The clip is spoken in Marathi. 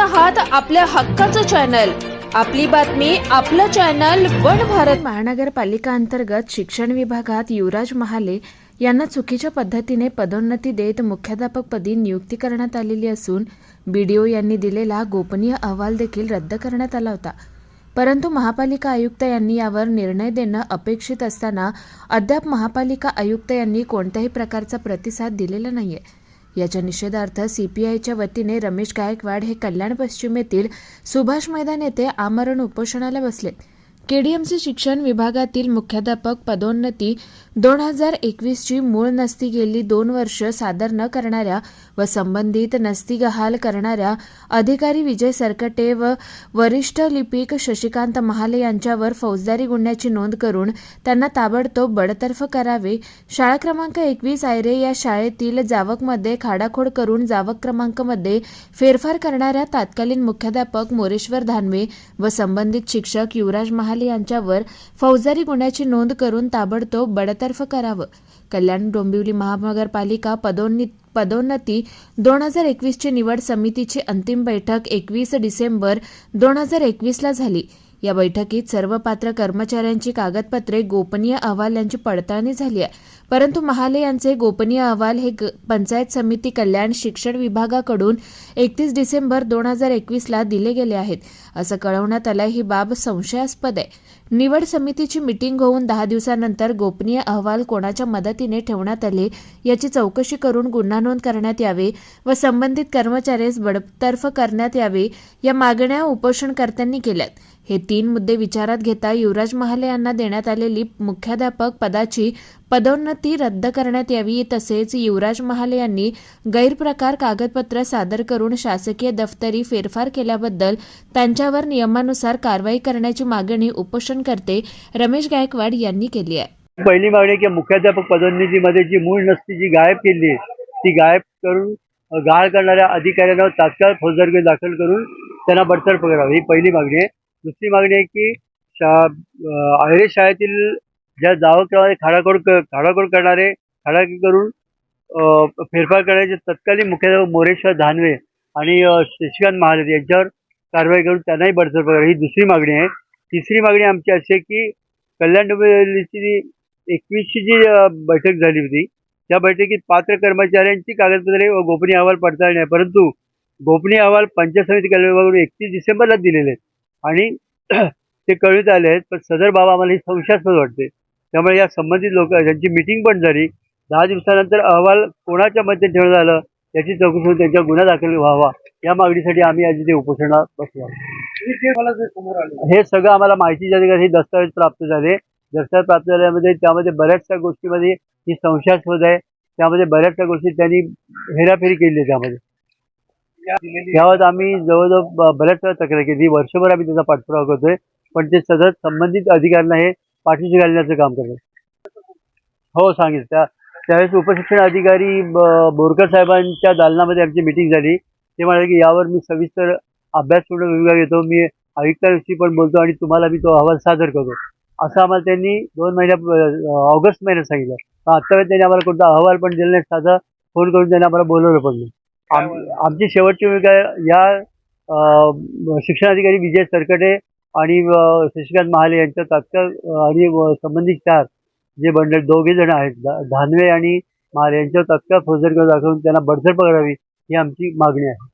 आहात आपल्या हक्काचं चॅनल आपली बातमी आपलं चॅनल वन भारत. महानगरपालिका अंतर्गत शिक्षण विभागात युवराज महाले यांना चुकीच्या पद्धतीने पदोन्नती देत मुख्याध्यापकपदी नियुक्ती करण्यात आलेली असून बीडीओ यांनी दिलेला गोपनीय अहवाल देखील रद्द करण्यात आला होता. परंतु महापालिका आयुक्त यांनी यावर निर्णय देणं अपेक्षित असताना अद्याप महापालिका आयुक्त यांनी कोणत्याही प्रकारचा प्रतिसाद दिलेला नाहीये. याच्या निषेधार्थ सीपीआयच्या वतीने रमेश गायकवाड हे कल्याण पश्चिमेतील सुभाष मैदान येथे आमरण उपोषणाला बसले. केडीएमसी शिक्षण विभागातील मुख्याध्यापक पदोन्नती दोन हजार एकवीसची मूळ नसती गेली दोन वर्ष सादर न करणाऱ्या व संबंधित नसती गहाल करणाऱ्या अधिकारी विजय सरकटे व वरिष्ठ लिपिक शशिकांत महाले यांच्यावर फौजदारी गुन्ह्याची नोंद करून त्यांना ताबडतोब बडतर्फ करावे. शाळा क्रमांक एकवीस आयरे या शाळेतील जावकमध्ये खाडाखोड करून जावक क्रमांकमध्ये फेरफार करणाऱ्या तत्कालीन मुख्याध्यापक मोरेश्वर धानवे व संबंधित शिक्षक युवराज महाले यांच्यावर फौजदारी गुन्ह्याची नोंद करून ताबडतोब बडतर्फ करावं. कल्याण डोंबिवली महानगरपालिका पदोन्नी पदोन्नती दोन हजार एकवीसची निवड समितीची अंतिम बैठक एकवीस डिसेंबर दोन हजार एकवीसला झाली. या बैठकीत सर्व पात्र कर्मचाऱ्यांची कागदपत्रे गोपनीय अहवाल यांची पडताळणी झाली आहे. परंतु महाले यांचे गोपनीय अहवाल हे पंचायत समिती कल्याण शिक्षण विभागाकडून एकतीस डिसेंबर दोन हजार एकवीसला दिले गेले आहेत. असं कळवण्यात आलं ही बाब संशयास्पद आहे. निवड समितीची मिटिंग होऊन दहा दिवसानंतर गोपनीय अहवाल कोणाच्या मदतीने ठेवण्यात आले याची चौकशी करून गुन्हा नोंद करण्यात यावे व संबंधित कर्मचाऱ्यास बडतर्फ करण्यात यावे या मागण्या उपोषणकर्त्यांनी केल्यात. हे तीन मुद्दे विचारात घेता युवराज महाले यांना देण्यात आलेली मुख्याध्यापक पदाची पदोन्नती रद्द करण्यात यावी तसेच युवराज महाले यांनी गैरप्रकार कागदपत्र सादर करून शासकीय दफ्तरी फेरफार केल्याबद्दल त्यांच्या त्यांच्यावर नियमानुसार कारवाई करण्याची मागणी उपोषणकर्ते रमेश गायकवाड यांनी केली आहे. पहिली मागणी की मुख्याध्यापक पदोन्नतीमध्ये जी मूळ नसती जी गायब केली ती गायब करून गाळ करणाऱ्या अधिकाऱ्यांवर तात्काळ फौजदारी दाखल करून त्यांना बडतर्फ करावं. ही पहिली मागणी आहे. दुसरी मागणी आहे की शा अ, शाळेतील ज्या जावकामध्ये खाडाखोड खाडाखोड करणारे खाडाखोड करून फेरफार करण्याचे तत्कालीन मुख्याध्यापक मोरेश्वर धानवे आणि शशिकांत महाले यांच्यावर कारवाई करून त्यांनाही बडतर्फ करावी ही दुसरी मागणी आहे. तिसरी मागणी आमची अशी आहे की कल्याण डोंबिवलीची एकवीसची जी बैठक झाली होती त्या बैठकीत पात्र कर्मचाऱ्यांची कागदपत्रे व गोपनीय अहवाल पडताळणी आहे. परंतु गोपनीय अहवाल पंचायत समिती कल्याण एकतीस डिसेंबरला दिलेले आहेत. आणि ते कळवित आले आहेत पण सदर बाबा आम्हाला ही संशयास्पद वाटते त्यामुळे या संबंधित लोक ज्यांची मिटिंग पण झाली दहा दिवसानंतर अहवाल कोणाच्या मध्ये ठेवण्यात आलं? याची चौकशी होऊन त्यांच्या गुन्हा दाखल व्हावा. या मागणीसाठी आम्ही आज इथे उपोषणात बसलो. हे सगळं आम्हाला माहिती झाली हे दस्तावेज प्राप्त झाले. दस्तावेज प्राप्त झाल्यामध्ये त्यामध्ये बऱ्याचशा गोष्टीमध्ये ही संशयास्पद आहे. त्यामध्ये बऱ्याचशा गोष्टी त्यांनी हेराफेरी केली आहे त्यामध्ये. यावर आम्ही जवळजवळ बऱ्याच वेळा तक्रार केली. वर्षभर आम्ही त्याचा पाठपुरावा करतोय. पण ते सतत संबंधित अधिकाऱ्यांना हे पाठीशी घालण्याचं काम करतात. हो सांगितलं. त्या त्यावेळेस उपशिक्षण अधिकारी बोरकर साहेबांच्या दालनामध्ये आमची मिटिंग झाली. ते म्हणाले की यावर मी सविस्तर अभ्यास पूर्ण विभाग येतो मी आयुक्तांशी पण बोलतो आणि तुम्हाला मी तो अहवाल सादर करतो. असं आम्हाला त्यांनी दोन महिन्या ऑगस्ट महिन्यात सांगितलं. आत्तापर्यंत त्यांनी आम्हाला कोणता अहवाल पण दिला नाही साधा फोन करून त्यांनी आम्हाला बोलवलं पण नाही. आम- आमची शेवटची भूमिका या अं, शिक्षणाधिकारी विजय सरकटे आणि शशिकांत महाले यांच्या तात्काळ आणि संबंधित चार जे बंडल दोघे जण आहेत धानवे आणि मार यांच्यावर तत्काळ फौजदारी दाखवून त्यांना बडसर पकडावी ही आमची मागणी आहे.